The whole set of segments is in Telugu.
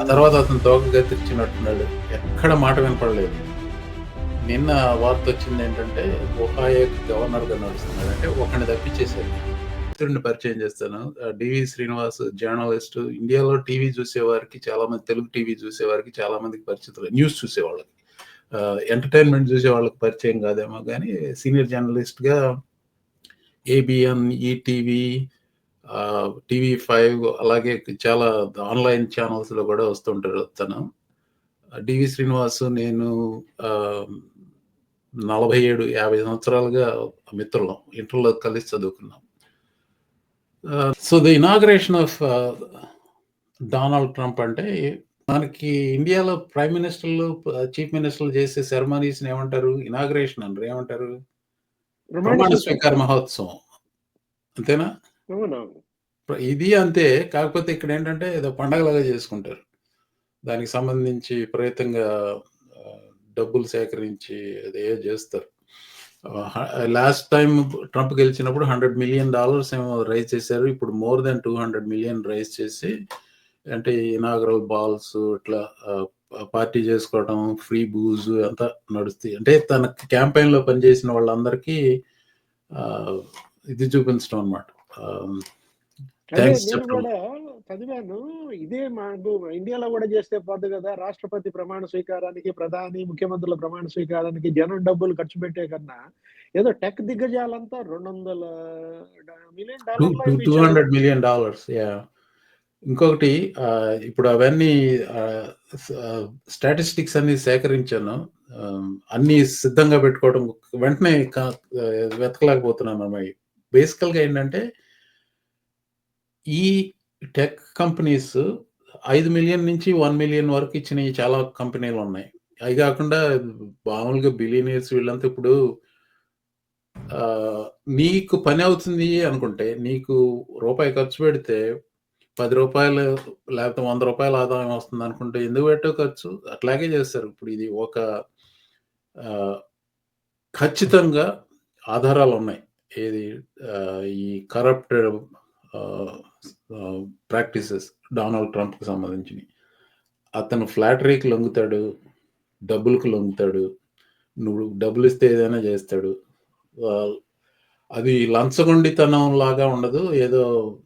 ఆ తర్వాత అతను దోగగా తెచ్చినట్టున్నాడు ఎక్కడ మాట వినపడలేదు. నిన్న వార్త వచ్చింది ఏంటంటే ఒహాయో గవర్నర్గా నడుస్తున్నాడు. అంటే ఒకరిని తప్పించేశారు. మిత్రుడిని పరిచయం చేస్తాను. డివి శ్రీనివాస్ జర్నలిస్ట్ ఇండియాలో టీవీ చూసేవారికి చాలా మంది తెలుగు టీవీ చూసేవారికి చాలా మందికి పరిచితులు. న్యూస్ చూసేవాళ్ళకి. ఎంటర్టైన్మెంట్ చూసే వాళ్ళకి పరిచయం కాదేమో కానీ సీనియర్ జర్నలిస్ట్గా ఏబిఎన్ ఈటీవీ టీవీ ఫైవ్ అలాగే చాలా ఆన్లైన్ ఛానల్స్లో కూడా వస్తుంటారు తను. డివి శ్రీనివాస్ నేను నలభై ఏడు యాభై సంవత్సరాలుగా మిత్రులం ఇంటర్లో కలిసి చదువుకున్నాం. So the inauguration of Donald Trump అంటే మనకి ఇండియాలో ప్రైమ్ మినిస్టర్లు చీఫ్ మినిస్టర్లు చేసే సెరమనీస్ ఏమంటారు? ఇనాగ్రేషన్ అంటారు. ఏమంటారు? ప్రమాణ స్వీకార మహోత్సవం. అంతేనా? అవునవును ఇది అంతే కాకపోతే ఇక్కడ ఏంటంటే ఏదో పండగలాగా చేసుకుంటారు. దానికి సంబంధించి ప్రయత్నంగా డబ్బులు సేకరించి అదే చేస్తారు. లాస్ట్ టైం ట్రంప్ గెలిచినప్పుడు హండ్రెడ్ మిలియన్ డాలర్స్ ఏమో రైజ్ చేశారు. ఇప్పుడు more than two hundred million raise చేసి అంటే ఇనాగరల్ బాల్స్ ఇట్లా పార్టీ చేసుకోవడం ఫ్రీ బూజ్ అంతా నడుస్తాయి అంటే తన క్యాంపెయిన్లో పనిచేసిన వాళ్ళందరికీ ఇది చూపించడం అనమాట కూడా చదివాను. ఇదే మాకు ఇండియాలో కూడా చేస్తే పోదు కదా. రాష్ట్రపతి ప్రమాణ స్వీకారానికి ప్రధాని ముఖ్యమంత్రుల ప్రమాణ స్వీకారానికి జనం డబ్బులు ఖర్చు పెట్టే కన్నా ఏదో టెక్ దిగ్గజాలంతా రెండు వందల మిలియన్ టూ డాలర్లు two hundred million dollars yeah ఇంకొకటి ఇప్పుడు అవన్నీ స్టాటిస్టిక్స్ అన్ని సేకరించాను. అన్ని సిద్ధంగా పెట్టుకోవడం వెంటనే వెతకలేకపోతున్నాను అమ్మాయి బేసికల్గా ఏంటంటే ఈ టెక్ కంపెనీస్ ఐదు మిలియన్ నుంచి వన్ మిలియన్ వరకు ఇచ్చిన చాలా కంపెనీలు ఉన్నాయి. అవి కాకుండా మామూలుగా బిలియనీర్స్ వీళ్ళంతా ఇప్పుడు నీకు పని అవుతుంది అనుకుంటే నీకు రూపాయి ఖర్చు పెడితే పది రూపాయలు లేకపోతే వంద రూపాయల ఆదాయం వస్తుంది అనుకుంటే ఎందుకు పెట్టో ఖర్చు? అట్లాగే చేస్తారు. ఇప్పుడు ఇది ఒక ఖచ్చితంగా ఆధారాలు ఉన్నాయి. ఏది ఈ కరప్ట్ ప్రాక్టీసెస్ డొనాల్డ్ ట్రంప్కి సంబంధించినవి. అతను ఫ్లాటరీకి లొంగుతాడు డబ్బులకు లొంగుతాడు నువ్వు డబ్బులు ఇస్తే ఏదైనా చేస్తాడు. అది లంచగొండితనం లాగా ఉండదు. ఏదో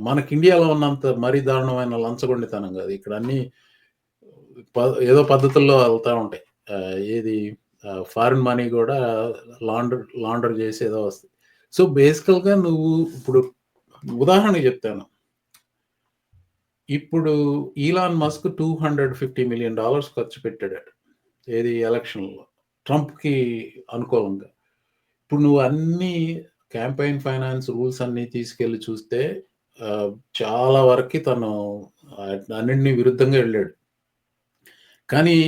మనకి ఇండియాలో ఉన్నంత మరీ దారుణమైన లంచగొండితనం కాదు. ఇక్కడ అన్ని ప- ఏదో పద్ధతుల్లో వెళ్తా ఉంటాయి. ఏది ఫారిన్ మనీ కూడా లాండర్ లాండర్ చేసి ఏదో వస్తుంది సో బేసికల్గా నువ్వు ఇప్పుడు ఉదాహరణ చెప్తాను. ఇప్పుడు Elon Musk two hundred fifty million dollars ఖర్చు పెట్టాడు ఏది ఎలక్షన్లో ట్రంప్కి అనుకూలంగా. ఇప్పుడు నువ్వు అన్ని క్యాంపెయిన్ ఫైనాన్స్ రూల్స్ అన్ని తీసుకెళ్ళి చూస్తే చాలా వరకు తను అన్నింటినీ విరుద్ధంగా వెళ్ళాడు. కానీ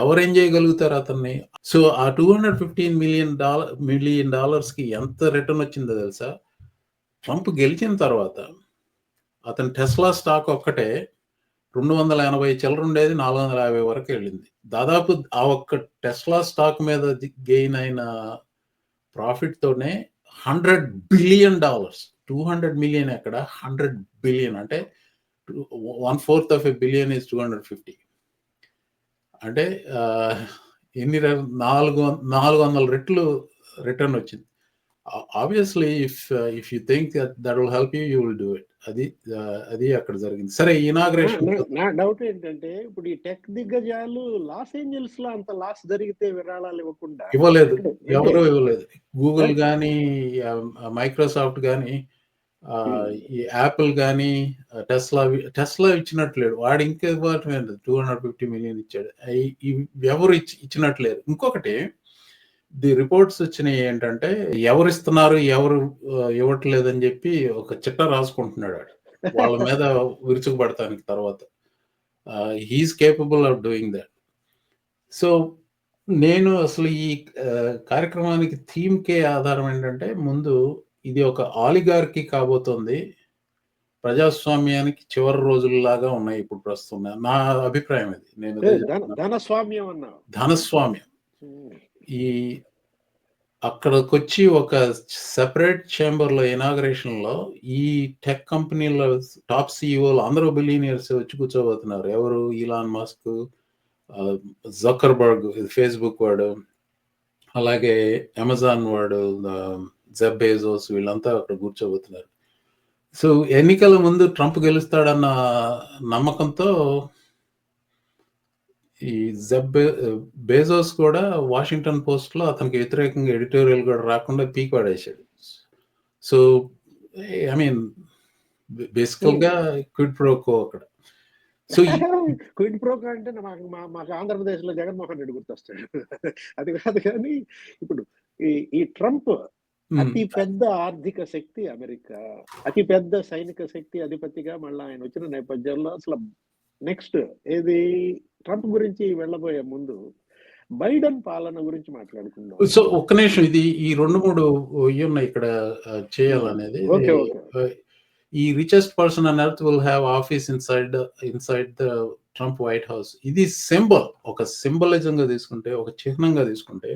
ఎవరేం చేయగలుగుతారు అతన్ని? సో ఆ two hundred fifteen million dollar million డాలర్స్కి ఎంత రిటర్న్ వచ్చిందో తెలుసా? ట్రంప్ గెలిచిన తర్వాత అతని టెస్లా స్టాక్ ఒక్కటే రెండు వందల ఎనభై చిల్లర ఉండేది నాలుగు వందల యాభై వరకు వెళ్ళింది. దాదాపు ఆ ఒక్క టెస్లా స్టాక్ మీద గెయిన్ అయిన ప్రాఫిట్తోనే hundred billion dollars two hundred million ఎక్కడ హండ్రెడ్ బిలియన్ అంటే one fourth of a billion is two hundred fifty. అంటే ఎన్ని నాలుగు వం- నాలుగు వందల రెట్లు రిటర్న్ వచ్చింది. Obviously if if you think that will help you you will do it అది అది అక్కడ జరిగింది. సరే ఇనాగ్రేషన్ నా- డౌట్ ఏంటంటే ఇప్పుడు ఈ టెక్ దిగ్గజాలు లాస్ ఏంజల్స్లో అంత లాస్ జరిగితే విరాళాలు ఇవ్వకుండా ఇవ్వలేదు. ఎవరు ఇవ్వలేదు. గూగుల్ కానీ మైక్రోసాఫ్ట్ కానీ ఈ యాపిల్ కానీ టెస్లా టెస్లా ఇచ్చినట్లేడు. వాడు ఇంకా ఇవ్వటం టూ హండ్రెడ్ ఫిఫ్టీ మిలియన్ ఇచ్చాడు. ఎవరు ఇచ్చి ఇచ్చినట్లేరు. ఇంకొకటి ది రిపోర్ట్స్ వచ్చినాయి ఏంటంటే ఎవరు ఇస్తున్నారు ఎవరు ఇవ్వట్లేదు అని చెప్పి ఒక చిట్ట రాసుకుంటున్నాడు వాళ్ళ మీద విరుచుకుపడటానికి తర్వాత. He's capable of doing that so నేను అసలు ఈ కార్యక్రమానికి థీమ్ కే ఆధారం ఏంటంటే ముందు ఇది ఒక ఆలిగార్కి కాబోతోంది. ప్రజాస్వామ్యానికి చివరి రోజుల్లాగా ఉన్నాయి ఇప్పుడు ప్రస్తుతం. నా అభిప్రాయం ఇది. నేను. ధనస్వామ్యం అన్నావు. ధనస్వామ్యం. ఈ ఈ అక్కడికొచ్చి ఒక సెపరేట్ ఛాంబర్లో ఇనాగరేషన్‌లో ఈ టెక్ కంపెనీల టాప్ సీఈఓలు అందరూ బిలియనియర్స్ వచ్చి కూర్చోబోతున్నారు. ఎవరు? ఇలాన్ మస్క్, జకర్బర్గ్ ఫేస్‌బుక్ వాడు, అలాగే అమెజాన్ వాడు జెబ్ జెఫ్ వీళ్ళంతా అక్కడ కూర్చోబోతున్నారు. సో, ఎన్నికల ముందు ట్రంప్ గెలుస్తాడన్న నమ్మకంతో ఈ జెఫ్ బె బెజోస్ కూడా వాషింగ్టన్ పోస్ట్‌లో అతనికి వ్యతిరేకంగా ఎడిటోరియల్ కూడా రాకుండా పీకి పడేశాడు. So, I mean. బేసికల్‌గా క్విడ్ ప్రో క్వో అక్కడ. సో, క్విడ్ ప్రోకో అంటే మాకు మాకు ఆంధ్రప్రదేశ్‌లో జగన్మోహన్ రెడ్డి గుర్తొస్తాడు. అది కాదు కానీ ఇప్పుడు ఈ ఈ ట్రంప్. అతి పెద్ద ఆర్థిక శక్తి అమెరికా. అతి పెద్ద సైనిక శక్తి అధిపతిగా మళ్ళా ఆయన వచ్చిన నేపథ్యంలో అసలు నెక్స్ట్ ఏది ట్రంప్ గురించి వెళ్ళబోయే ముందు బైడెన్ పాలన గురించి మాట్లాడుకుందాం. సో, ఒక్క నిమిషం ఇది ఈ 2, 3 ఇయున్నాయి ఇక్కడ. చేయాలనేది. ఈ richest person on earth will have office inside inside the Trump White House. ఇది సింబల్. ఒక సింబలిజంగా తీసుకుంటే, ఒక చిహ్నంగా తీసుకుంటే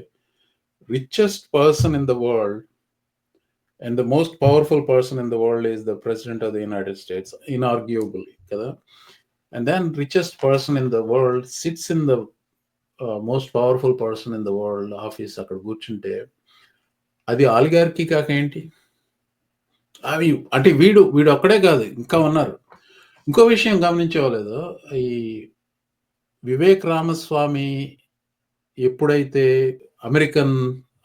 richest person in the world and the most powerful person in the world is the president of the United States inarguably కదా! And then richest person in the world sits in the uh, most powerful person in the world office అక్కడ కూర్చుంటే అది ఆలిగార్కి కాక ఏంటి? అవి అంటే వీడు వీడు అక్కడే కాదు ఇంకా ఉన్నారు. ఇంకో విషయం గమనించవలేదు ఈ వివేక్ రామస్వామి ఎప్పుడైతే అమెరికన్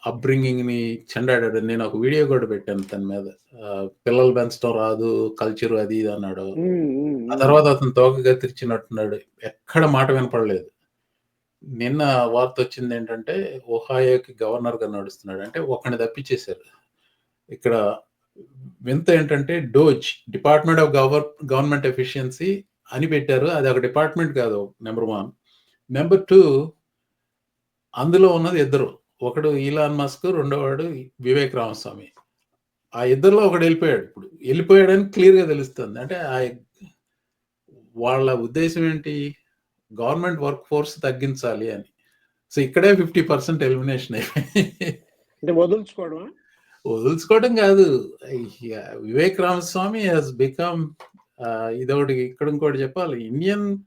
అప్‌బ్రింగింగ్‌ని చెండాడాడో నేను ఒక వీడియో కూడా పెట్టాను తన మీద. పిల్లలు పెంచడం రాదు, కల్చర్ అది ఇది అన్నాడు. ఆ. తర్వాత అతను తోక కత్తిరించినట్టున్నాడు. ఎక్కడ మాట వినపడలేదు. నిన్న వార్తొచ్చిందేంటంటే ఒహాయోకి గవర్నర్‌గా నడుస్తున్నాడు. అంటే ఒకడిని తప్పించేశారు. ఇక్కడ వింత ఏంటంటే DOGE department of gover government efficiency అని పెట్టారు. అది ఒక డిపార్ట్మెంట్ కాదు నంబర్ 1. నంబర్ 2 అందులో ఉన్నది ఇద్దరు. ఒకడు ఇలాన్ మస్క్, రెండోవాడు వివేక్ రామస్వామి. ఆ ఇద్దరిలో ఒకడు ఎళ్ళిపోయాడు ఇప్పుడు. ఎళ్ళిపోయాడని క్లియర్‌గా తెలుస్తుంది. అంటే ఆహ్, వాళ్ళ ఉద్దేశ్యం ఏంటి? గవర్నమెంట్ వర్క్ ఫోర్స్ తగ్గించాలి అని. సో, ఇక్కడే 50% ఎలిమినేషన్ అయిపోయింది. అంటే వదులుచుకోవడమా? వదులుచుకోవడం కాదు. వివేక్ రామస్వామి హాస్ బికమ్ ఇదొకటి ఇక్కడ ఇంకోటి చెప్పాలి. ఇండియన్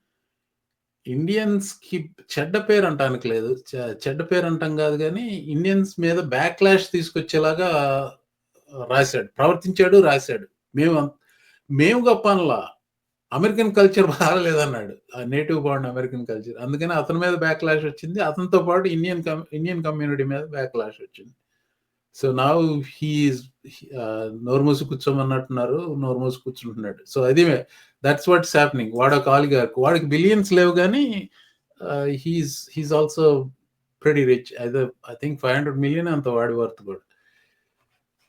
ఇండియన్స్కి చెడ్డ పేరు అంటానికి లేదు. చెడ్డ పేరు అంటాం కాదు కానీ ఇండియన్స్ మీద బ్యాక్‌లాష్ తీసుకొచ్చేలాగా రాసాడు. ప్రవర్తించాడు, రాసాడు. మేము మేము గొప్ప అనలా. అమెరికన్ కల్చర్ బాగాలేదన్నాడు. ఆ నేటివ్ బాండ్ అమెరికన్ కల్చర్. అందుకని అతని మీద బ్యాక్‌లాష్ వచ్చింది. అతనితో పాటు ఇండియన్ కమ్ ఇండియన్ కమ్యూనిటీ మీద బ్యాక్‌లాష్ వచ్చింది. సో, నా హీ నోరు మూసి కూర్చోమన్నట్టున్నారు. నోరు మూసి కూర్చుంటున్నాడు. సో, అది దట్స్ వాట్స్ హ్యాపెనింగ్. ఒక ఆలిగార్క్. వాడికి బిలియన్స్ లేవు కానీ he's he's also pretty rich. Either I think five hundred million అంత వాడి వర్త్ కూడా.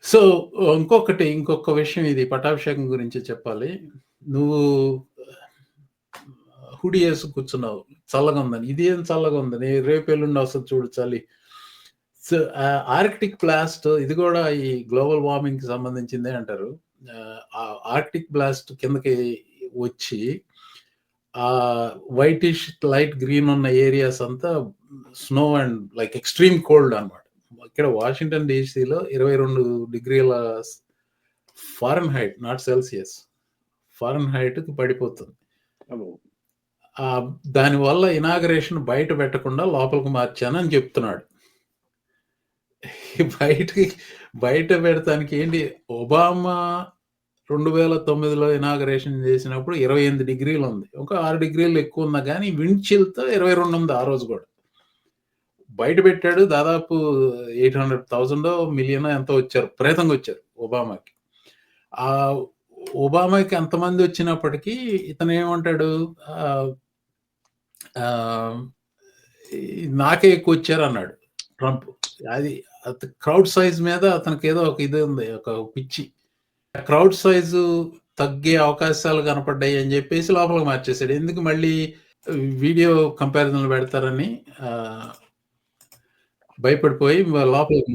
సో, ఇంకొకటి ఇంకొక విషయం ఇది పట్టాభిషేకం గురించి చెప్పాలి. నువ్వు uh, హుడీ వేసి కూర్చున్నావు. చల్లగా ఉందని. ఇది ఏం చల్లగా ఉందని. రేపు ఎల్లుండి వస్తుంది చూడు చలి. సో, ఆర్కిటిక్ బ్లాస్ట్ ఇది కూడా ఈ గ్లోబల్ వార్మింగ్‌కి సంబంధించిందే అంటారు. ఆర్కిటిక్ బ్లాస్ట్ కిందకి వచ్చి ఆహ్, వైటిష్ లైట్ గ్రీన్ ఉన్న ఏరియాస్ అంతా snow and like extreme cold అన్నమాట. ఇక్కడ వాషింగ్టన్ డీసీలో 22 డిగ్రీల స్ ఫారెన్‌హైట్ నాట్ సెల్సియస్. ఫారెన్‌హైట్‌కి పడిపోతుంది. అమ్మో! ఆహ్, దానివల్ల ఇనాగరేషన్ బయట పెట్టకుండా లోపలికి మార్చానని చెప్తున్నాడు. బయటికి బయట పెడతానికి ఏంటి ఒబామా 2009లో ఇనాగరేషన్ చేసినప్పుడు 28 డిగ్రీలు ఉంది. ఒక ఆరు డిగ్రీలు ఎక్కువ ఉన్నా కానీ విండ్చిల్తో ఇరవై రెండు ఉంది ఆ రోజు కూడా. బయట పెట్టాడు దాదాపు ఎయిట్ హండ్రెడ్ థౌజండ్ మిలియన్ ఎంతో వచ్చారు. ప్రేతంగా వచ్చారు ఒబామాకి. ఆ ఒబామాకి అంతమంది వచ్చినప్పటికీ ఇతను ఏమంటాడు నాకే ఎక్కువ వచ్చారు అన్నాడు ట్రంప్. అది క్రౌడ్ సైజ్ మీద అతనికి ఏదో ఒక ఇది ఉంది. ఒక పిచ్చి. క్రౌడ్ సైజు తగ్గే అవకాశాలు కనపడ్డాయి అని చెప్పేసి లోపలికి మార్చేసాడు. ఎందుకు మళ్ళీ వీడియో కంపారిజన్‌లు పెడతారని భయపడిపోయి లోపలికి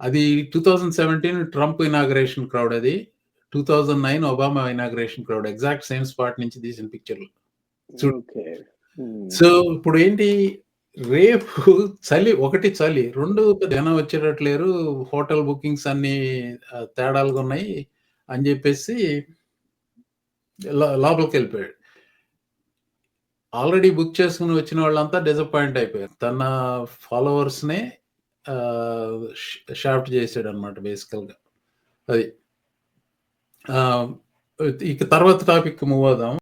అది 2017 ట్రంప్ ఇనాగరేషన్ క్రౌడ్ అది. 2009 Obama inauguration crowd. Exact same spot నుంచి తీసిన పిక్చర్‌లు. చూడు. ఓకే. హ్మ్. రేపు చలి ఒకటి చలి. రెండు జనం వచ్చేటట్లేరు హోటల్ బుకింగ్స్ అన్ని తేడాలుగా ఉన్నాయి అని చెప్పేసి లోపలికి వెళ్ళిపోయాడు ఆల్రెడీ బుక్ చేసుకుని వచ్చిన వాళ్ళంతా డిసప్పాయింట్ అయిపోయారు. తన ఫాలోవర్స్‌నే షాఫ్ట్ ష్ అనమాట బేసికల్‌గా. అది. ఇక తర్వాత టాపిక్ మూవ్ అవుదాం.